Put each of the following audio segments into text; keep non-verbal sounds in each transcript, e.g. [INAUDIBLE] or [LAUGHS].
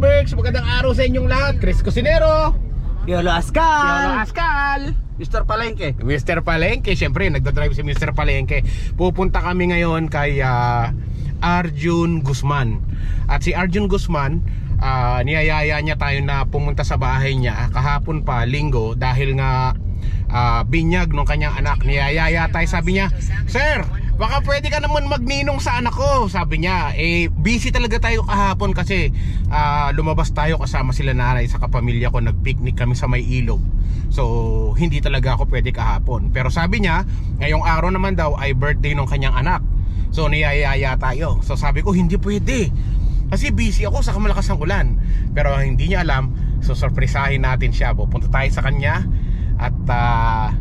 ka-Berks, magandang araw sa inyong lahat. Chris Cusinero, Yolo Ascal! Yolo Ascal, Mr. Palengke. Mr. Palengke, syempre nagdadrive si Mr. Palengke. Pupunta kami ngayon kay ah, Arjun Guzman. At si Arjun Guzman, ah, niyayaya niya tayo na pumunta sa bahay niya kahapon pa, linggo, dahil nga ah, binyag ng kanyang anak. Niyayaya tayo, sabi niya, Sir, baka pwede ka naman magninong sa anak ko. Sabi niya, eh busy talaga tayo kahapon kasi ah, lumabas tayo kasama sila nanay sa kapamilya ko. Nag-picnic kami sa may ilog. So, hindi talaga ako pwede kahapon. Pero sabi niya, ngayong araw naman daw ay birthday ng kanyang anak. So, niyayaya tayo. So, sabi ko, hindi pwede. Kasi busy ako sa kamalakas ng ulan. Pero hindi niya alam, so surprisahin natin siya. Pupunta tayo sa kanya at ah,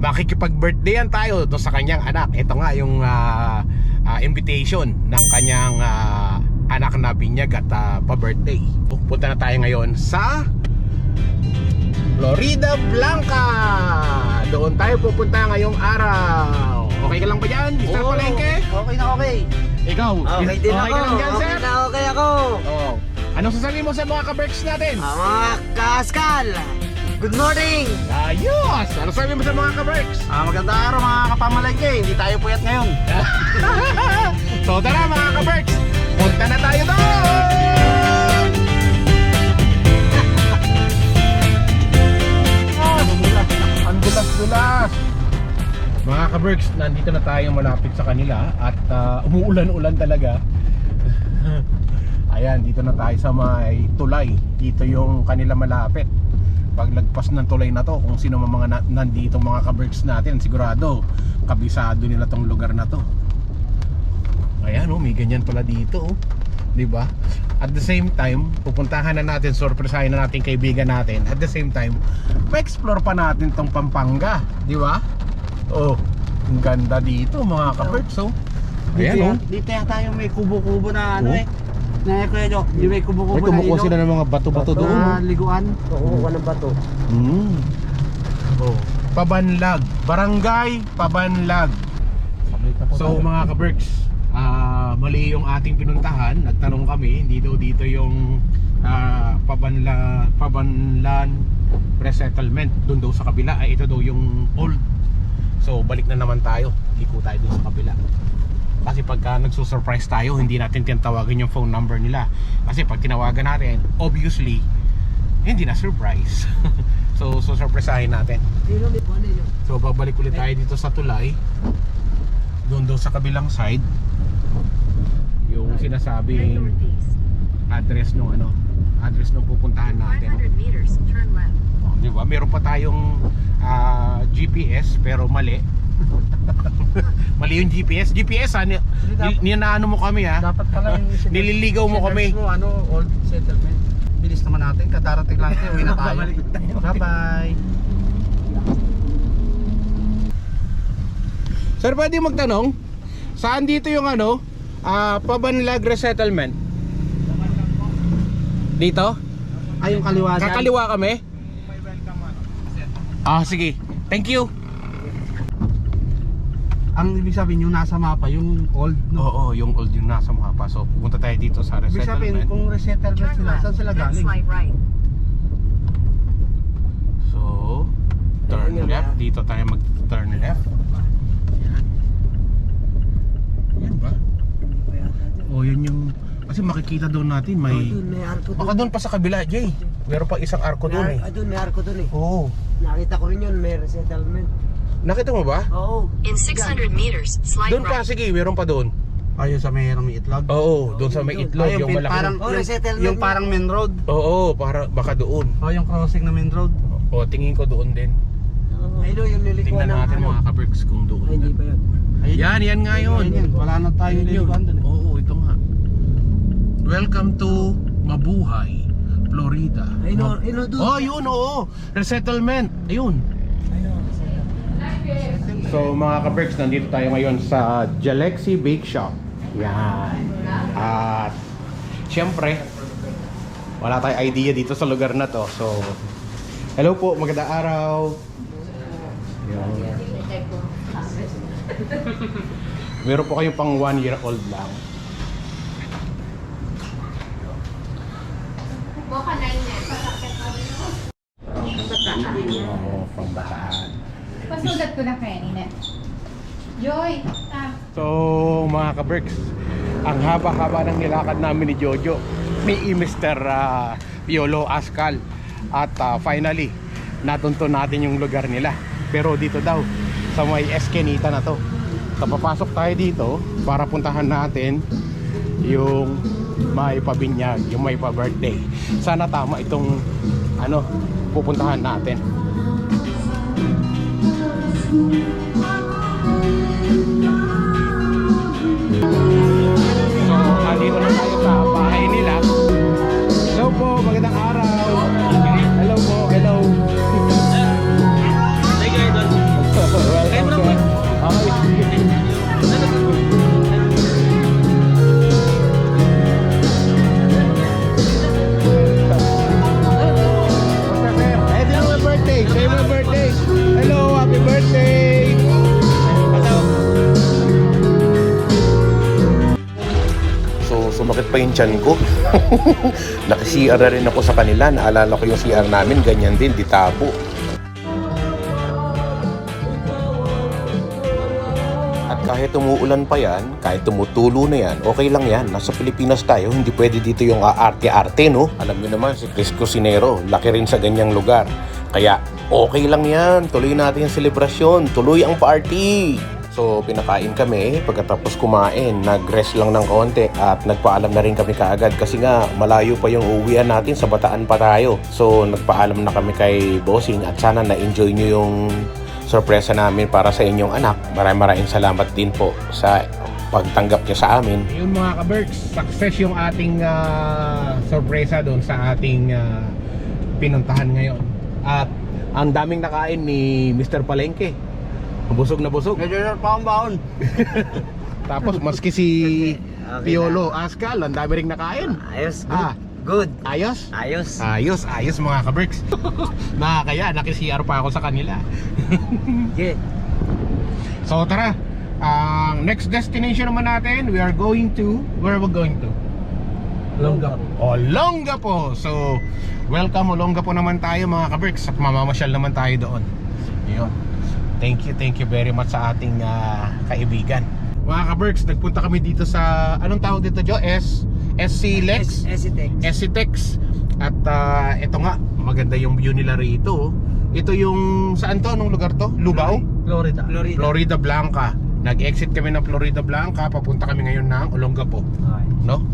makikipag-birthdayan tayo doon sa kanyang anak. Ito nga yung ah, ah, invitation ng kanyang ah, anak na binyag at ah, pa-birthday. Punta na tayo ngayon sa Florida Blanca. Doon tayo pupunta ngayong araw. Okay ka lang ba dyan, Mr. Oo, Palengke? Okay na okay. Ikaw, Okay din ako. ka lang dyan, okay sir? na okay ako. Oh. Anong sasabihin mo sa mga ka-berks natin? Ah, mga ka-Ascal! Good morning! Ayos! Ano sabi mo sa mga ka-berks? Ah, maganda araw mga kapamalengke. Hindi tayo puyat ngayon. [LAUGHS] so tara mga ka-berks, punta na tayo doon! [LAUGHS] Ang dulas-dulas! Mga ka-berks, nandito na tayo malapit sa kanila at ah, umuulan-ulan talaga. [LAUGHS] Ayan, dito na tayo sa may tulay. Dito yung kanila malapit. Paglagpas ng tulay na to, kung sino man mga na- nandito mga ka-berks natin, sigurado kabisado nila tong lugar na to. Ayan oh, may ganyan pala dito oh. 'Di ba? At the same time, pupuntahan na natin, sorpresahin na natin kaibigan natin. At the same time, pa-explore pa natin tong Pampanga, 'di ba? Oh, ang ganda dito mga ka-berks oh. Ayan oh. Dito yata yung may kubo-kubo na ano Oh. eh. Na kuya Jo, yung may Ay, kubo-kubo na kumukuha sila ng mga bato-bato doon. Na oh. liguan. Oo, ng bato. Mm. Oh, Pabanlag, Barangay Pabanlag. So mga ka-Berks, ah, mali yung ating pinuntahan. Nagtanong kami, hindi daw dito yung ah, Pabanla, Pabanlan Resettlement. Doon daw sa kabila, ay ito daw yung old. So balik na naman tayo. Liko tayo doon sa kabila. Kasi pagka nagsusurprise tayo, hindi natin tinatawagan yung phone number nila. Kasi pag tinawagan natin, obviously, hindi na surprise. [LAUGHS] so, so surpriseahin natin. So babalik ulit tayo dito sa tulay. Doon daw sa kabilang side. Yung sinasabing address nung ano, address nung pupuntahan natin. 500 meters, turn left. Oh, di ba? Meron pa tayong ah, GPS pero mali. [LAUGHS] [LAUGHS] mali yung GPS. GPS ha, ni, ni, ninaano mo kami ha. Dapat pala yung [LAUGHS] Nililigaw mo kami. Mo, ano, old settlement. Bilis naman natin, kadarating lang tayo, uwi na tayo. [LAUGHS] Bye-bye. Sir, pwede magtanong? Saan dito yung ano? ah Pabanlag Resettlement? Dito? Ay, yung kaliwa dyan. Kakaliwa kami? Ah, sige. Thank you. Ang ibig sabihin yung nasa mapa, yung old, no? Oo, yung old yung nasa mapa. So, pupunta tayo dito sa Ibig sabihin, resettlement. kung resettlement sila, saan sila galing? right. So, turn left. Dito tayo mag-turn left. Yan. Yan ba? Oh, yun yung... Kasi makikita doon natin may... may arko Baka doon pa sa kabila, Jay. Meron pa isang arko doon eh. doon, may arko doon eh. Oo. Nakita ko rin yun, may resettlement. Nakita mo ba? Oo. In 600 meters, slide Doon pa, right. sige, meron pa doon. Ayun sa may may itlog. Oo, doon sa may itlog, Ayun, yung malaki. parang, ng- yung, resettlement yung parang main road. Oo, para baka doon. Oh, yung crossing na main road. O, tingin ko doon din. Ayun, yung Tingnan nilikuan natin mga ka-Berks kung doon. ba yun? Ayun, Yan, yan nga yun. Ayun, yan. Wala na tayong Ayun yun. nilikuan doon eh. Oo, ito nga. Welcome to Mabuhay, Florida. Ayun, Ma- ayun, doon. Oh, yun, oo. Resettlement. Ayun. So mga ka-Berks, nandito tayo ngayon sa Jalexi Bake Shop. Yan. At syempre, wala tayong idea dito sa lugar na to. So, hello po, magandang araw. Yan. Meron po kayong pang one year old lang. Boka 9 yan. Oo, from Bataan. Pasulat ko na kaya nina. Joy, ah, So mga ka-Berks, ang haba-haba ng nilakad namin ni Jojo ni Mr. ah, Piolo Ascal at ah, finally natunto natin yung lugar nila. Pero dito daw sa may Eskenita na to. So tayo dito para puntahan natin yung may pabinyag yung may pa-birthday. Sana tama itong ano pupuntahan natin So, andito na tayo sa bahay nila. Hello po, magandang araw. Birthday. So, sumakit pa yung tiyan ko. [LAUGHS] Naka-CR na rin ako sa kanila. Naalala ko yung CR namin. Ganyan din, di tabo. At kahit umuulan pa yan, kahit tumutulo na yan, okay lang yan. Nasa Pilipinas tayo, hindi pwede dito yung aarte-arte, no? Alam niyo naman, si Chris Cusinero, laki rin sa ganyang lugar. Kaya, okay lang yan. Tuloy natin yung selebrasyon. Tuloy ang party. So, pinakain kami. Pagkatapos kumain, nag-rest lang ng konti at nagpaalam na rin kami kaagad kasi nga malayo pa yung uwian natin sa Bataan pa tayo. So, nagpaalam na kami kay Bossing at sana na-enjoy nyo yung sorpresa namin para sa inyong anak. Maraming maraming salamat din po sa pagtanggap niya sa amin. Yun mga ka-Berks, success yung ating ah, sorpresa doon sa ating ah, pinuntahan ngayon. At ang daming nakain ni Mr. Palengke. Busog na busog. Medyo ang [LAUGHS] baon. Tapos maski si [LAUGHS] Okay Piolo Ascal, ang dami ring nakain. Ayos. Ah, Good. ayos? Ayos. Ayos, ayos mga ka-Berks. [LAUGHS] Nakakaya, naki-CR pa ako sa kanila. Yeah. So tara, ang next destination naman natin, we are going to, where are we going to? Longga. Olongapo. So, welcome Olongapo naman tayo mga ka-Berks at mamamasyal naman tayo doon. Yun. Thank you, thank you very much sa ating ah, kaibigan. Mga ka-Berks, nagpunta kami dito sa, anong tawag dito Jo? S, SC Lex? Esitex. Esitex at ah, ito nga maganda yung view nila rito ito yung saan to anong lugar to Lubao Florida. Florida. Florida Blanca nag-exit kami ng Florida Blanca papunta kami ngayon ng Olongapo Okay. no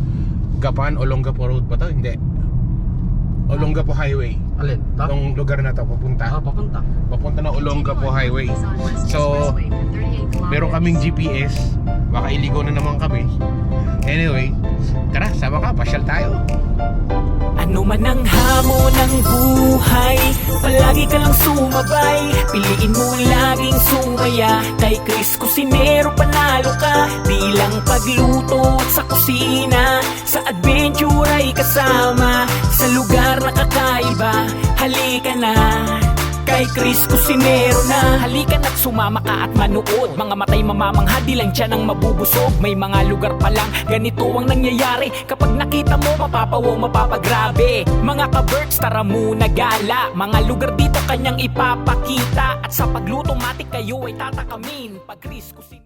Gapan Olongapo Road ba to hindi Olongapo Highway Alin? Ta? Itong lugar na to Ah, papunta papunta. papunta na Olongapo Highway So, Expressway for 38 kilometers. meron kaming GPS baka iligaw na naman kami anyway tara sama ka pasyal tayo Ano man ang hamon ng buhay Palagi ka lang sumabay. Piliin mo laging sumaya Kay Chris Cusinero panalo ka. Di lang pagluto at sa kusina Sa adventure ay kasama. Sa lugar na kakaiba Halika na Kay Chris Cusinero na. Halika na't sumama ka at manood. Mga matay mamamangha di lang dyan ang mabubusog. May mga lugar pa lang ganito ang nangyayari. Kapag nakita mo mapapawaw mapapagrabe. Mga ka-birds tara muna gala. Mga lugar dito kanyang ipapakita. At sa pagluto matik kayo ay tatakamin. Pag Chris Cusinero